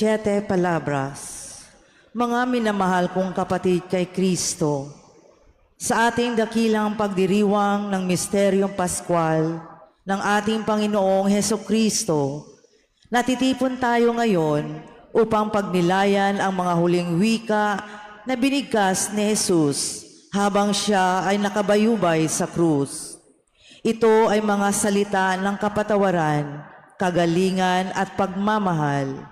Siete palabras. Mga minamahal kong kapatid kay Kristo, sa ating dakilang pagdiriwang ng misteryong Paskwal ng ating Panginoong Heso Kristo, natitipon tayo ngayon upang pagnilayan ang mga huling wika na binigkas ni Jesus habang siya ay nakabayubay sa krus. Ito ay mga salita ng kapatawaran, kagalingan at pagmamahal.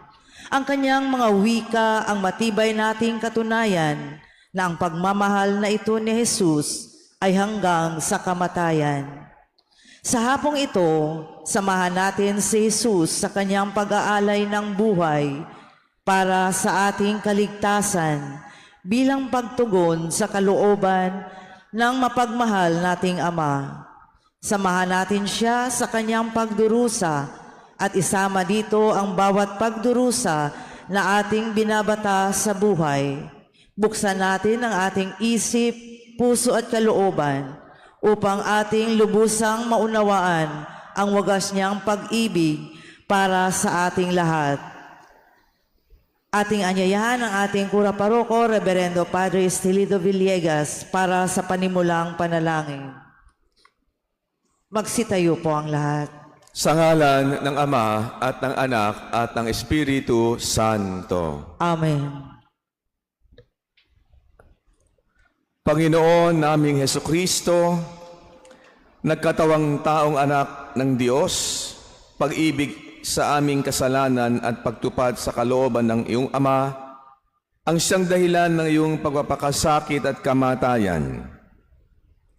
Ang kanyang mga wika ang matibay nating katunayan na ang pagmamahal na ito ni Jesus ay hanggang sa kamatayan. Sa hapong ito, samahan natin si Jesus sa kanyang pag-aalay ng buhay para sa ating kaligtasan bilang pagtugon sa kalooban ng mapagmahal nating Ama. Samahan natin siya sa kanyang pagdurusa at isama dito ang bawat pagdurusa na ating binabata sa buhay. Buksan natin ang ating isip, puso at kalooban upang ating lubusang maunawaan ang wagas niyang pag-ibig para sa ating lahat. Ating anyayahan ang ating kura paroko, Reverendo Padre Estilido Villegas para sa panimulang panalangin. Magsitayo po ang lahat. Sa ngalan ng Ama at ng Anak at ng Espiritu Santo. Amen. Panginoon naming Heso Kristo, nagkatawang taong anak ng Diyos, pag-ibig sa aming kasalanan at pagtupad sa kalooban ng iyong Ama, ang siyang dahilan ng iyong pagpapakasakit at kamatayan.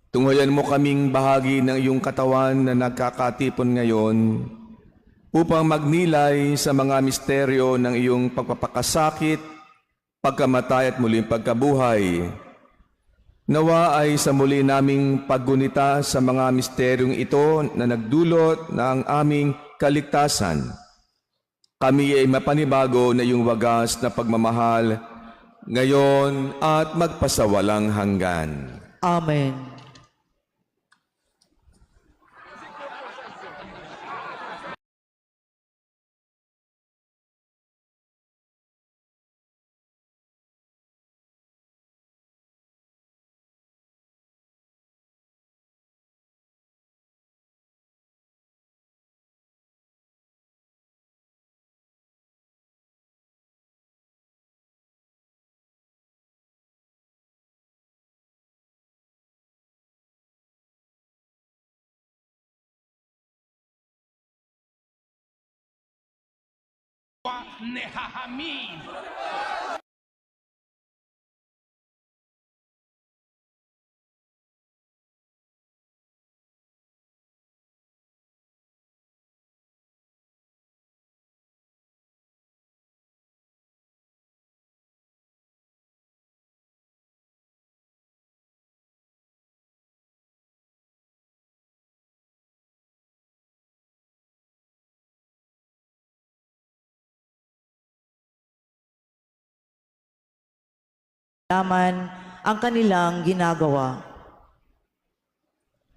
Tunghayan mo kaming bahagi ng iyong katawan na nagkakatipon ngayon upang magnilay sa mga misteryo ng iyong pagpapakasakit, pagkamatay at muling pagkabuhay. Nawa ay sa muli naming paggunita sa mga misteryong ito na nagdulot ng aming kaligtasan. Kami ay mapanibago na iyong wagas na pagmamahal ngayon at magpasawalang hanggan. Amen. Nehahamim. Laman ang kanilang ginagawa.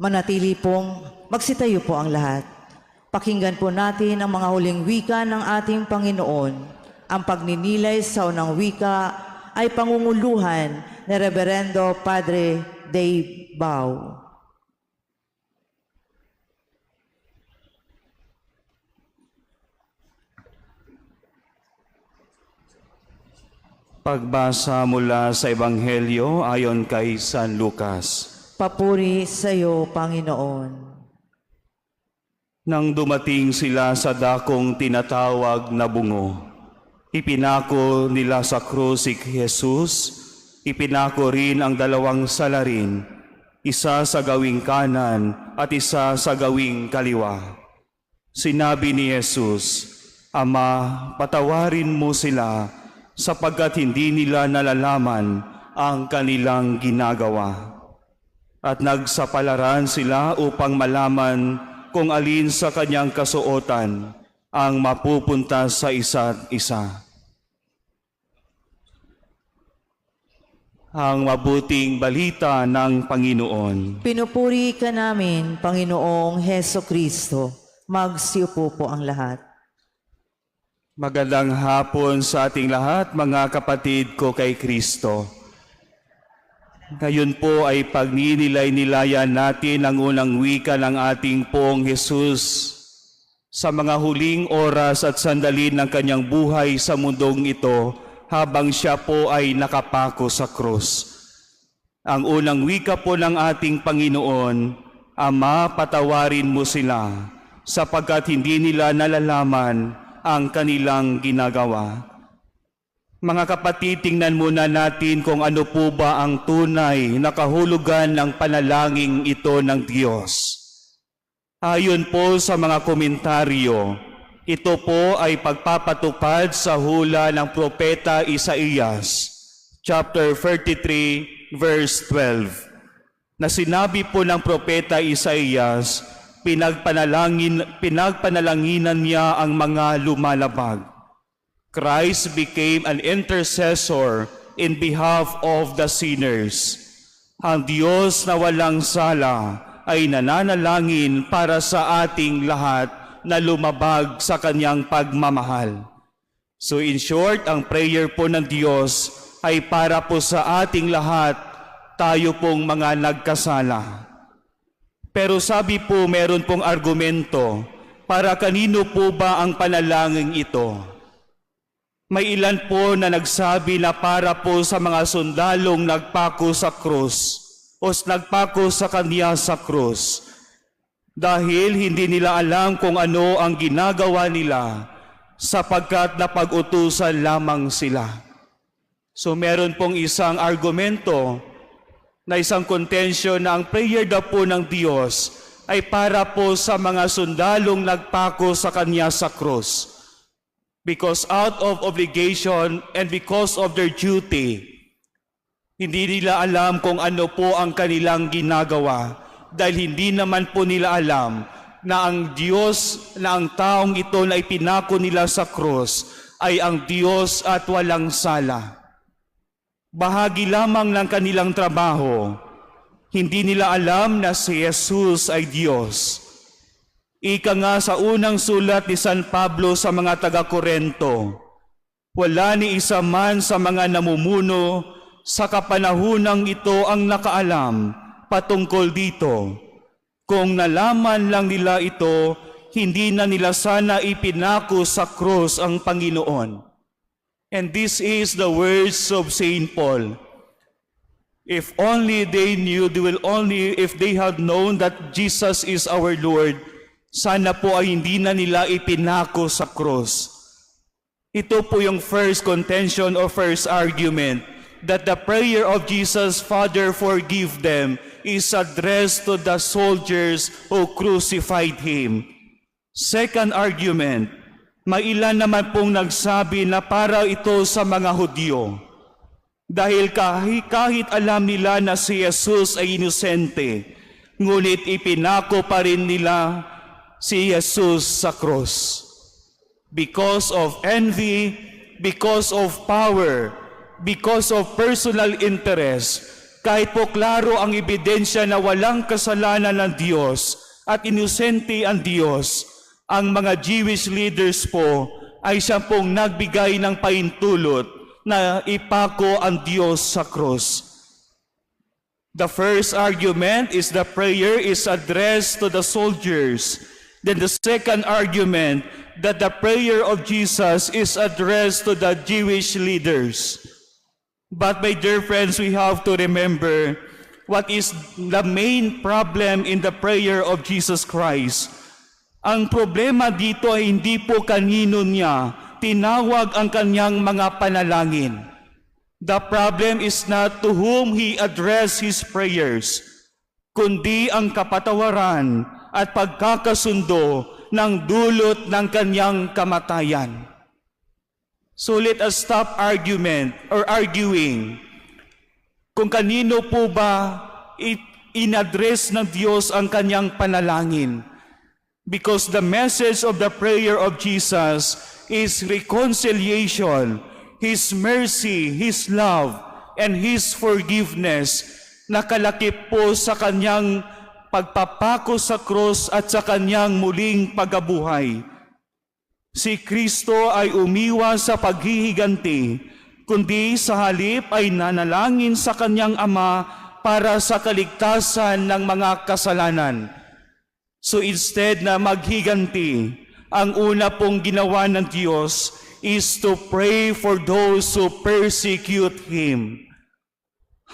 Manatili pong magsitayo po ang lahat. Pakinggan po natin ang mga huling wika ng ating Panginoon. Ang pagninilay sa unang wika ay pangunguluhan ni Reverendo Padre Dave Bao. Pagbasa mula sa Ebanghelyo ayon kay San Lucas. Papuri sa iyo, Panginoon. Nang dumating sila sa dakong tinatawag na bungo, ipinako nila sa krus si Jesus, ipinako rin ang dalawang salarin, isa sa gawing kanan at isa sa gawing kaliwa. Sinabi ni Jesus, Ama, patawarin mo sila sapagkat hindi nila nalalaman ang kanilang ginagawa. At nagsapalaran sila upang malaman kung alin sa kanyang kasuotan ang mapupunta sa isa't isa. Ang mabuting balita ng Panginoon. Pinupuri ka namin, Panginoong Heso Kristo. Magsiupo po ang lahat. Magandang hapon sa ating lahat, mga kapatid ko kay Kristo. Ngayon po ay pagninilay-nilayan natin ang unang wika ng ating pong Jesus sa mga huling oras at sandali ng kanyang buhay sa mundong ito habang siya po ay nakapako sa krus. Ang unang wika po ng ating Panginoon, Ama, patawarin mo sila sapagkat hindi nila nalalaman ang kanilang ginagawa. Mga kapatid, tingnan muna natin kung ano po ba ang tunay na kahulugan ng panalangin ito ng Diyos. Ayon po sa mga komentaryo, ito po ay pagpapatupad sa hula ng propeta Isaías, chapter 33, verse 12 na sinabi po ng propeta Isaías, pinagpanalangin, pinagpanalanginan niya ang mga lumalabag. Christ became an intercessor in behalf of the sinners. Ang Diyos na walang sala ay nananalangin para sa ating lahat na lumabag sa kanyang pagmamahal. So in short, ang prayer po ng Diyos ay para po sa ating lahat tayo pong mga nagkasala. Pero sabi po meron pong argumento para kanino po ba ang panalangin ito? May ilan po na nagsabi na para po sa mga sundalong nagpako sa krus o nagpako sa kanya sa krus dahil hindi nila alam kung ano ang ginagawa nila sapagkat napag-utusan lamang sila. So meron pong isang argumento na isang contention na ang prayer daw po ng Diyos ay para po sa mga sundalong nagpako sa Kanya sa krus. Because out of obligation and because of their duty, hindi nila alam kung ano po ang kanilang ginagawa dahil hindi naman po nila alam na ang Diyos na ang taong ito na ipinako nila sa krus ay ang Diyos at walang sala bahagi lamang ng kanilang trabaho, hindi nila alam na si Jesus ay Diyos. Ika nga sa unang sulat ni San Pablo sa mga taga-Korento, wala ni isa man sa mga namumuno sa kapanahunang ito ang nakaalam patungkol dito. Kung nalaman lang nila ito, hindi na nila sana ipinako sa krus ang Panginoon. And this is the words of Saint Paul. If only they knew, they will only, if they had known that Jesus is our Lord, sana po ay hindi na nila ipinako sa cross. Ito po yung first contention or first argument that the prayer of Jesus, Father, forgive them, is addressed to the soldiers who crucified Him. Second argument, Mailan naman pong nagsabi na para ito sa mga Hudyo. Dahil kahit, kahit alam nila na si Jesus ay inosente, ngunit ipinako pa rin nila si Jesus sa cross. Because of envy, because of power, because of personal interest, kahit po klaro ang ebidensya na walang kasalanan ng Diyos at inosente ang Diyos, ang mga Jewish leaders po ay siya pong nagbigay ng paintulot na ipako ang Diyos sa cross. The first argument is the prayer is addressed to the soldiers. Then the second argument that the prayer of Jesus is addressed to the Jewish leaders. But my dear friends, we have to remember what is the main problem in the prayer of Jesus Christ. Ang problema dito ay hindi po kanino niya tinawag ang kanyang mga panalangin. The problem is not to whom he addressed his prayers, kundi ang kapatawaran at pagkakasundo ng dulot ng kanyang kamatayan. So let us stop argument or arguing kung kanino po ba inaddress ng Diyos ang kanyang panalangin. Because the message of the prayer of Jesus is reconciliation, His mercy, His love, and His forgiveness na kalakip po sa kanyang pagpapako sa krus at sa kanyang muling pagabuhay. Si Kristo ay umiwas sa paghihiganti, kundi sa halip ay nanalangin sa kanyang Ama para sa kaligtasan ng mga kasalanan. So instead na maghiganti, ang una pong ginawa ng Diyos is to pray for those who persecute Him.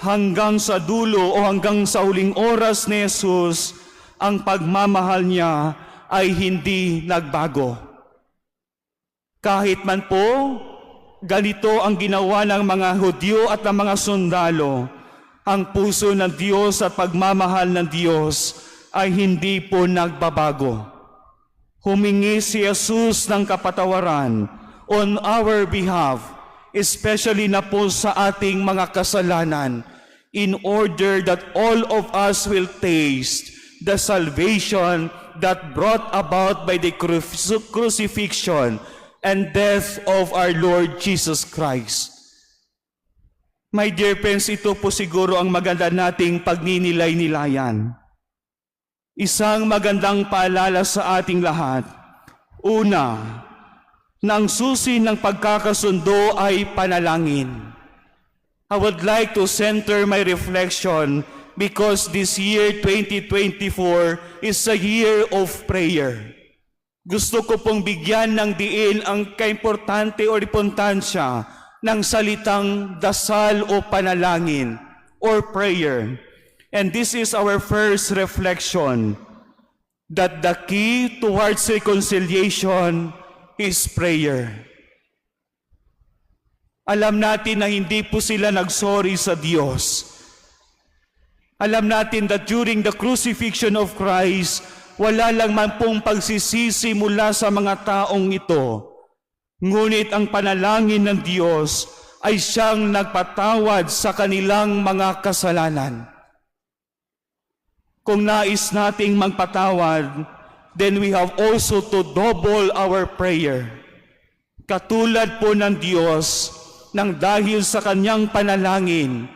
Hanggang sa dulo o hanggang sa huling oras ni Jesus, ang pagmamahal niya ay hindi nagbago. Kahit man po, ganito ang ginawa ng mga Hudyo at ng mga sundalo, ang puso ng Diyos at pagmamahal ng Diyos ay hindi po nagbabago. Humingi si Jesus ng kapatawaran on our behalf, especially na po sa ating mga kasalanan, in order that all of us will taste the salvation that brought about by the cru- crucifixion and death of our Lord Jesus Christ. My dear friends, ito po siguro ang maganda nating pagninilay-nilayan. Isang magandang paalala sa ating lahat. Una, na ang susi ng pagkakasundo ay panalangin. I would like to center my reflection because this year 2024 is a year of prayer. Gusto ko pong bigyan ng diin ang kaimportante o importansya ng salitang dasal o panalangin or prayer. And this is our first reflection that the key towards reconciliation is prayer. Alam natin na hindi po sila nagsorry sa Diyos. Alam natin that during the crucifixion of Christ, wala lang man pong pagsisisi mula sa mga taong ito. Ngunit ang panalangin ng Diyos ay siyang nagpatawad sa kanilang mga kasalanan. Kung nais nating magpatawad, then we have also to double our prayer. Katulad po ng Diyos, nang dahil sa kanyang panalangin,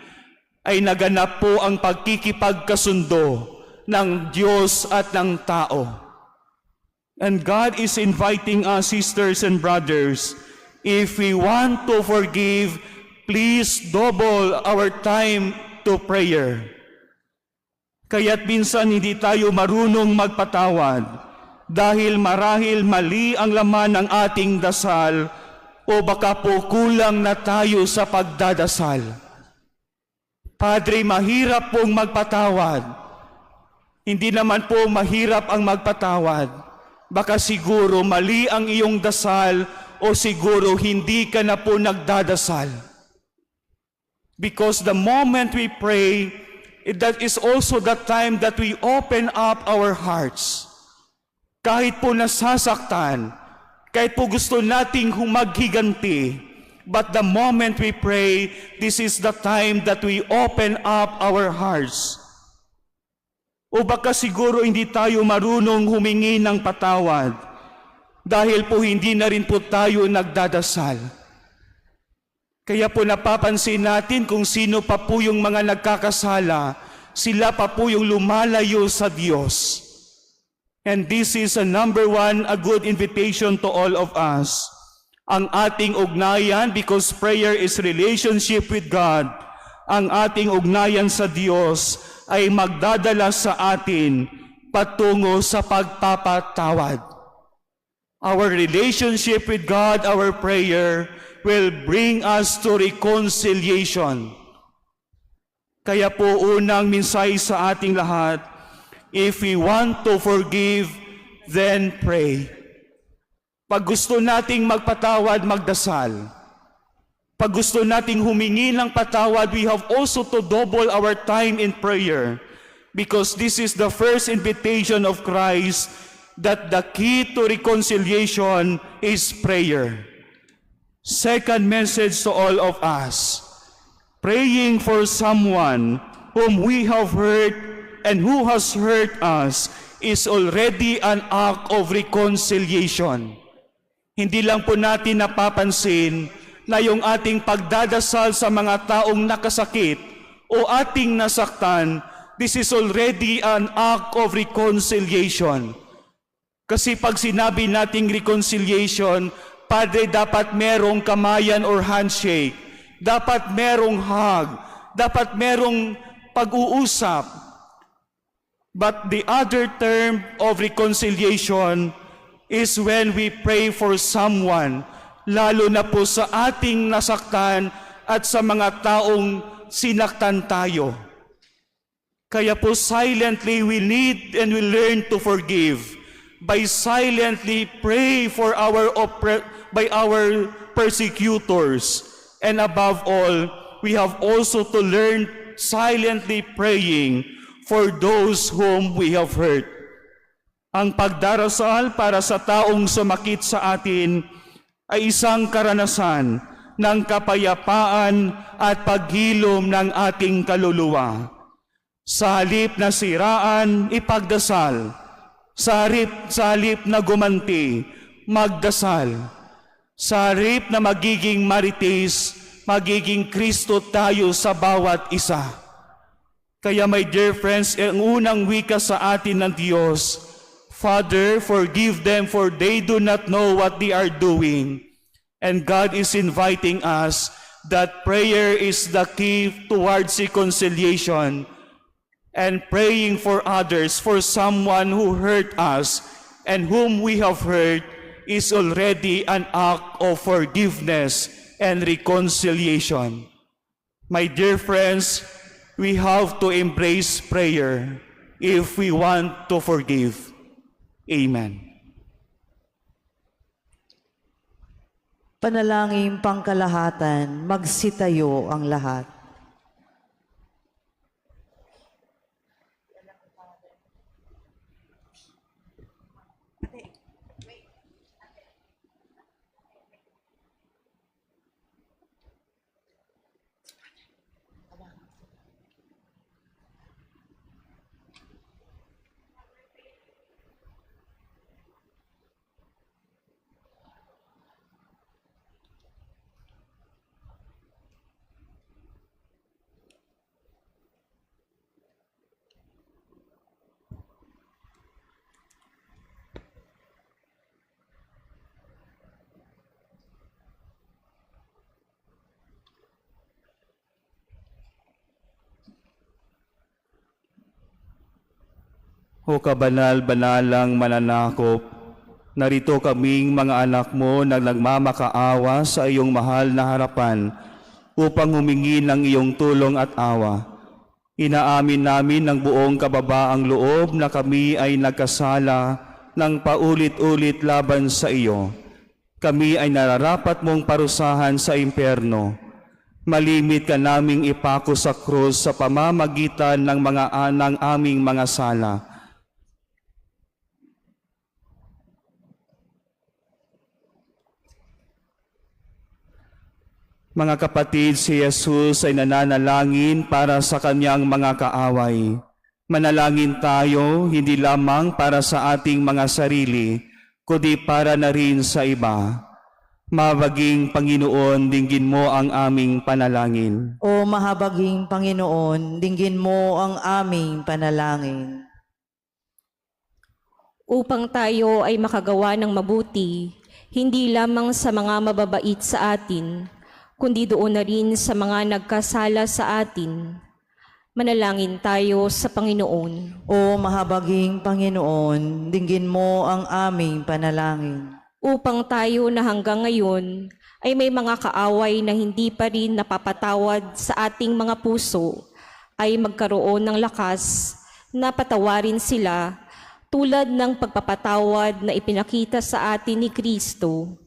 ay naganap po ang pagkikipagkasundo ng Diyos at ng tao. And God is inviting us, sisters and brothers, if we want to forgive, please double our time to prayer. Kaya't minsan hindi tayo marunong magpatawad dahil marahil mali ang laman ng ating dasal o baka po kulang na tayo sa pagdadasal. Padre, mahirap pong magpatawad. Hindi naman po mahirap ang magpatawad. Baka siguro mali ang iyong dasal o siguro hindi ka na po nagdadasal. Because the moment we pray, it- that is also the time that we open up our hearts. Kahit po nasasaktan, kahit po gusto nating humaghiganti, but the moment we pray, this is the time that we open up our hearts. O baka siguro hindi tayo marunong humingi ng patawad dahil po hindi na rin po tayo nagdadasal. Kaya po napapansin natin kung sino pa po yung mga nagkakasala, sila pa po yung lumalayo sa Diyos. And this is a number one, a good invitation to all of us. Ang ating ugnayan, because prayer is relationship with God, ang ating ugnayan sa Diyos ay magdadala sa atin patungo sa pagpapatawad. Our relationship with God, our prayer, will bring us to reconciliation. Kaya po unang minsay sa ating lahat, if we want to forgive, then pray. Pag gusto nating magpatawad, magdasal. Pag gusto nating humingi ng patawad, we have also to double our time in prayer. Because this is the first invitation of Christ that the key to reconciliation is prayer. Second message to all of us. Praying for someone whom we have hurt and who has hurt us is already an act of reconciliation. Hindi lang po natin napapansin na yung ating pagdadasal sa mga taong nakasakit o ating nasaktan, this is already an act of reconciliation. Kasi pag sinabi nating reconciliation, Padre, dapat merong kamayan or handshake. Dapat merong hug. Dapat merong pag-uusap. But the other term of reconciliation is when we pray for someone, lalo na po sa ating nasaktan at sa mga taong sinaktan tayo. Kaya po silently we need and we learn to forgive by silently pray for our oppre- by our persecutors and above all we have also to learn silently praying for those whom we have hurt. Ang pagdarasal para sa taong sumakit sa atin ay isang karanasan ng kapayapaan at paghilom ng ating kaluluwa. Sa halip na siraan, ipagdasal. Sa halip, sa halip na gumanti, magdasal. Sa halip na magiging marites, magiging Kristo tayo sa bawat isa. Kaya my dear friends, ang unang wika sa atin ng Diyos, Father, forgive them for they do not know what they are doing. And God is inviting us that prayer is the key towards reconciliation and praying for others, for someone who hurt us and whom we have hurt is already an act of forgiveness and reconciliation. My dear friends, we have to embrace prayer if we want to forgive. Amen. Panalangin pangkalahatan, magsitayo ang lahat. O kabanal-banalang mananakop, narito kaming mga anak mo na nagmamakaawa sa iyong mahal na harapan upang humingi ng iyong tulong at awa. Inaamin namin ng buong kababaang loob na kami ay nagkasala ng paulit-ulit laban sa iyo. Kami ay nararapat mong parusahan sa impyerno. Malimit ka naming ipako sa krus sa pamamagitan ng mga anang aming mga sala. Mga kapatid, si Jesus ay nananalangin para sa kanyang mga kaaway. Manalangin tayo hindi lamang para sa ating mga sarili, kundi para na rin sa iba. Mabaging Panginoon, dinggin mo ang aming panalangin. O mahabaging Panginoon, dinggin mo ang aming panalangin. upang tayo ay makagawa ng mabuti, hindi lamang sa mga mababait sa atin, kundi doon na rin sa mga nagkasala sa atin. Manalangin tayo sa Panginoon. O mahabaging Panginoon, dinggin mo ang aming panalangin. Upang tayo na hanggang ngayon ay may mga kaaway na hindi pa rin napapatawad sa ating mga puso, ay magkaroon ng lakas na patawarin sila tulad ng pagpapatawad na ipinakita sa atin ni Kristo.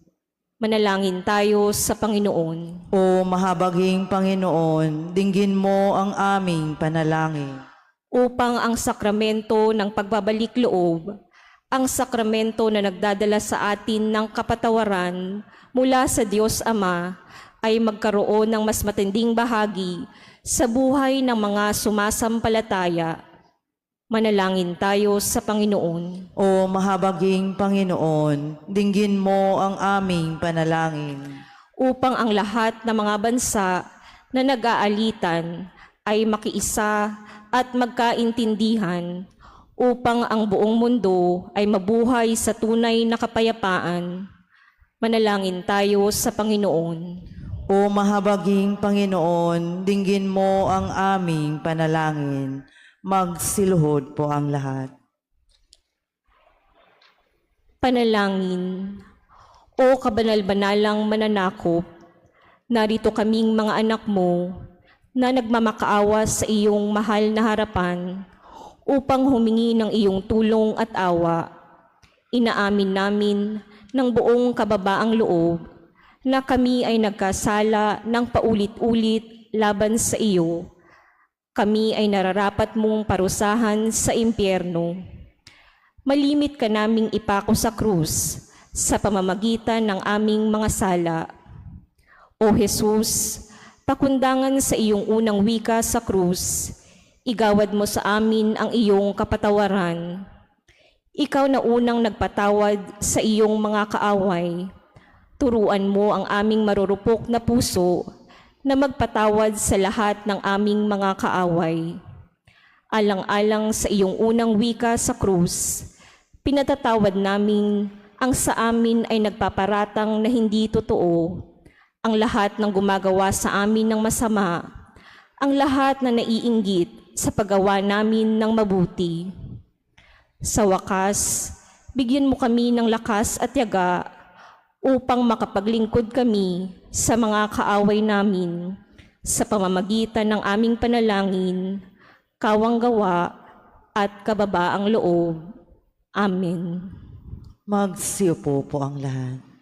Manalangin tayo sa Panginoon. O mahabaging Panginoon, dinggin mo ang aming panalangin. upang ang sakramento ng pagbabalik loob, ang sakramento na nagdadala sa atin ng kapatawaran mula sa Diyos Ama, ay magkaroon ng mas matinding bahagi sa buhay ng mga sumasampalataya. Manalangin tayo sa Panginoon. O mahabaging Panginoon, dinggin mo ang aming panalangin. upang ang lahat ng mga bansa na nag-aalitan ay makiisa at magkaintindihan upang ang buong mundo ay mabuhay sa tunay na kapayapaan. Manalangin tayo sa Panginoon. O mahabaging Panginoon, dinggin mo ang aming panalangin. Magsiluhod po ang lahat. Panalangin. O kabanal-banalang mananakop, narito kaming mga anak mo na nagmamakaawa sa iyong mahal na harapan upang humingi ng iyong tulong at awa. Inaamin namin ng buong kababaang loob na kami ay nagkasala ng paulit-ulit laban sa iyo. Kami ay nararapat mong parusahan sa impyerno malimit ka naming ipako sa krus sa pamamagitan ng aming mga sala. O Jesus, pakundangan sa iyong unang wika sa krus, igawad mo sa amin ang iyong kapatawaran. Ikaw na unang nagpatawad sa iyong mga kaaway. Turuan mo ang aming marurupok na puso na magpatawad sa lahat ng aming mga kaaway. Alang-alang sa iyong unang wika sa krus, pinatatawad namin ang sa amin ay nagpaparatang na hindi totoo, ang lahat ng gumagawa sa amin ng masama, ang lahat na naiinggit sa paggawa namin ng mabuti. Sa wakas, bigyan mo kami ng lakas at yaga upang makapaglingkod kami sa mga kaaway namin sa pamamagitan ng aming panalangin, kawang gawa at kababaang loob. Amen. Magsiupo po ang lahat.